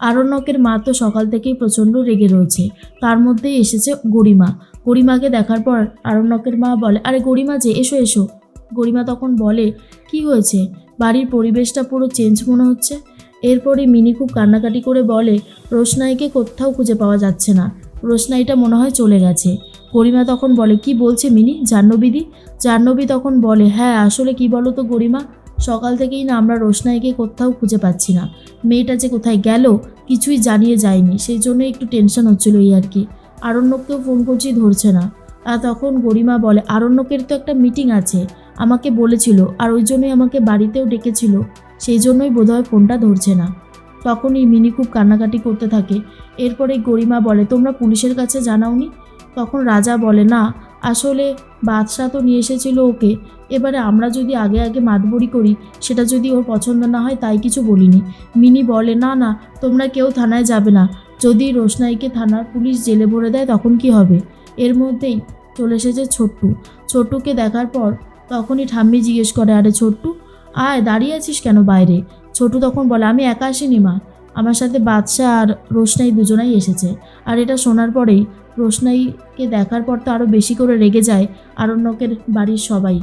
আরণ্যকের মা তো সকাল থেকেই প্রচণ্ড রেগে রয়েছে। তার মধ্যেই এসেছে গরিমা। গরিমাকে দেখার পর আরণ্যকের মা বলে, আরে গরিমা যে, এসো এসো। গরিমা তখন বলে, কি হয়েছে? বাড়ির পরিবেশটা পুরো চেঞ্জ মনে হচ্ছে? এরপরে মিনি খুব কান্নাকাটি করে বলে, রোশনাইকে কোথাও খুঁজে পাওয়া যাচ্ছে না। রোশনাইটা মনে হয় চলে গেছে। গরিমা তখন বলে, কি বলছে মিনি? জাহ্নবীদি জাহ্নবী তখন বলে হ্যাঁ আসলে কি বলো তো গরিমা? সকাল থেকেই না আমরা রোশনাইকে কোথাও খুঁজে পাচ্ছি না। মেয়েটা যে কোথায় গেল কিছুই জানিয়ে যায়নি, সেই জন্য একটু টেনশন হচ্ছিল এই আর কি। আরণ্যককেও ফোন করছি, ধরছে না। আর তখন গরিমা বলে, আরণ্যকের তো একটা মিটিং আছে। আমাকে বলেছিল আর ওই জন্যই আমাকে বাড়িতেও ডেকেছিল। সেই জন্যই বোধহয় ফোনটা ধরছে না। তখনই মিনি খুব কান্নাকাটি করতে থাকে। এরপরে গরিমা বলে, তোমরা পুলিশের কাছে জানাওনি? তখন রাজা বলে, না আসলে বাদশাহ তো নিয়ে এসেছিল ওকে। এবারে আমরা যদি আগে আগে মাতবরি করি, সেটা যদি ওর পছন্দ না হয় তাই কিছু বলিনি। মিনি বলে, না না, তোমরা কেউ থানায় যাবে না। যদি রোশনাইকে থানার পুলিশ জেলে ভরে দেয় তখন কি হবে? এর মধ্যেই চলে এসেছে ছোট্টু। ছোট্টুকে দেখার পর তখনই ঠাম্মি জিজ্ঞেস করে, আরে ছোট্টু, আয়, দাঁড়িয়ে আছিস কেন বাইরে? ছোটু তখন বলে, আমি একা আসিনি মা। আমার সাথে বাদশাহ আর রোশনাই দুজনাই এসেছে। আর এটা শোনার পরেই রোশনাইকে দেখার পর তো আরও বেশি করে রেগে যায় আরণ্যকের বাড়ির সবাই।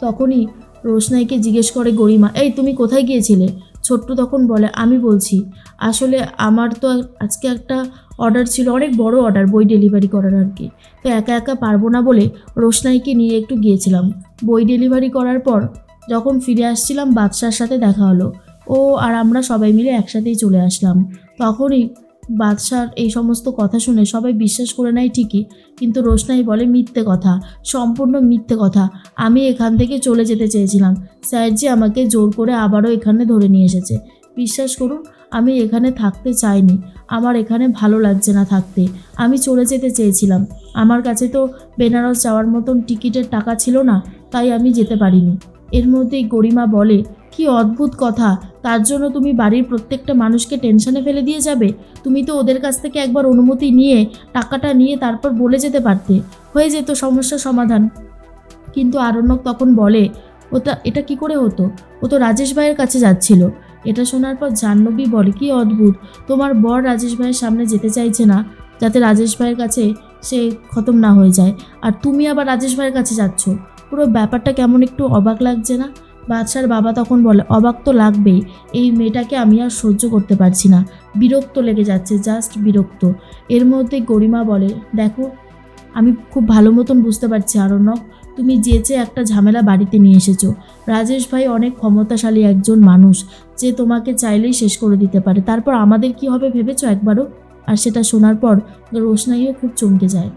তখনই রোশনাইকে জিজ্ঞেস করে গরিমা, এই, তুমি কোথায় গিয়েছিলে? ছোট্ট তখন বলে, আমি বলছি, আসলে আমার তো আজকে একটা অর্ডার ছিল, অনেক বড় অর্ডার বই ডেলিভারি করার আর কি তো একা একা পারব না বলে রোশনাইকে নিয়ে একটু গিয়েছিলাম। বই ডেলিভারি করার পর যখন ফিরে আসছিলাম, বাদশার সাথে দেখা হলো। ও আর আমরা সবাই মিলে একসাথেই চলে আসলাম। তখনই বাদশার এই সমস্ত কথা শুনে সবাই বিশ্বাস করে নেয় ঠিকই, কিন্তু রোশনাই বলে মিথ্যে কথা, সম্পূর্ণ মিথ্যে কথা। আমি এখান থেকে চলে যেতে চেয়েছিলাম। স্যারজি আমাকে জোর করে আবারও এখানে ধরে নিয়ে এসেছে। বিশ্বাস করুন, আমি এখানে থাকতে চাইনি। আমার এখানে ভালো লাগছে না থাকতে। আমি চলে যেতে চেয়েছিলাম। আমার কাছে তো বেনারস যাওয়ার মতন টিকিটের টাকা ছিল না, তাই আমি যেতে পারিনি। এর মধ্যেই গরিমা বলে, কি অদ্ভুত কথা! তার জন্য তুমি বাড়ির প্রত্যেকটা মানুষকে টেনশনে ফেলে দিয়ে যাবে। তুমি তো ওদের কাছ থেকে একবার অনুমতি নিয়ে, টাকাটা নিয়ে তারপর বলে যেতে পারতে। হয়ে যেত সমস্যার সমাধান। কিন্তু আরণ্যক তখন বলে, ওটা, এটা কি করে হতো? ও তো রাজেশ ভাইয়ের কাছে যাচ্ছিল। এটা শোনার পর জাহ্নবী বলে, কি অদ্ভুত! তোমার বর রাজেশ ভাইয়ের সামনে যেতে চাইছে না, যাতে রাজেশ ভাইয়ের কাছে সে খতম না হয়ে যায়। আর তুমি আবার রাজেশ ভাইয়ের কাছে যাচ্ছ। পুরো ব্যাপারটা কেমন একটু অবাক লাগছে না? বাদশার বাবা তখন বলে, অবাক তো লাগবেই, এই মেয়েটাকে আমি আর সহ্য করতে পারছি না। বিরক্ত লেগে যাচ্ছে জাস্ট বিরক্ত। এর মধ্যে গরিমা বলে, দেখো, আমি খুব ভালো মতন বুঝতে পারছি, আরণ্যক, তুমি যেচে একটা ঝামেলা বাড়িতে নিয়ে এসেছ। রাজেশ ভাই অনেক ক্ষমতাশালী একজন মানুষ, যে তোমাকে চাইলেই শেষ করে দিতে পারে। তারপর আমাদের কি হবে ভেবেছো একবারও? আর সেটা শোনার পর রোশনাইও খুব চমকে যায়।